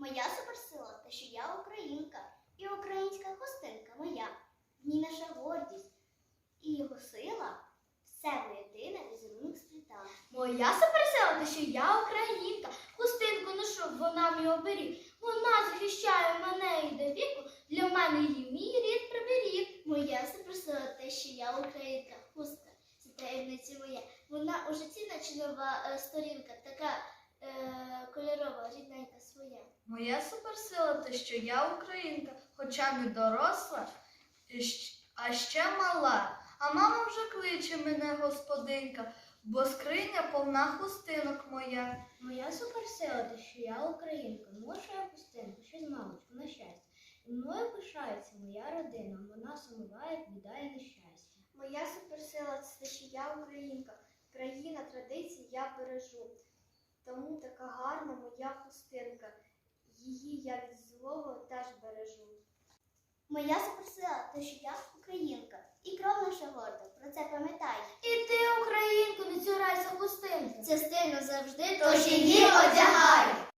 Моя суперсила те, що я українка, і українська хустинка моя. В ній наша гордість і його сила все воєдине візерунок сплітала. Моя суперсила, те, що я українка, хустинку ношу, вона мій оберіг. Вона захищає мене і до віку, для мене її мій рід приберіг. Моя суперсила те, що я українка, хустка, це таємниця моя. Вона у житті наче нова е, сторінка, така Моя суперсила те, що я українка, хоча б і доросла, а ще мала. А мама вже кличе мене господинка, бо скриня повна хустинок моя. Моя суперсила, те, що я українка, ношу я хустинку, ще з мамочку на щастя. І мною пишається моя родина, вона сумуває, віддає нещастя. Моя суперсила це те, що я українка, країна традицій я бережу. Тому така гарна моя хустинка. Її я від злого теж бережу. Моя запросила, те, що я українка, і кров наша горда. Про це пам'ятай. І ти, українку, не цюрайся хустинки. Це стильно завжди, Тож її одягай.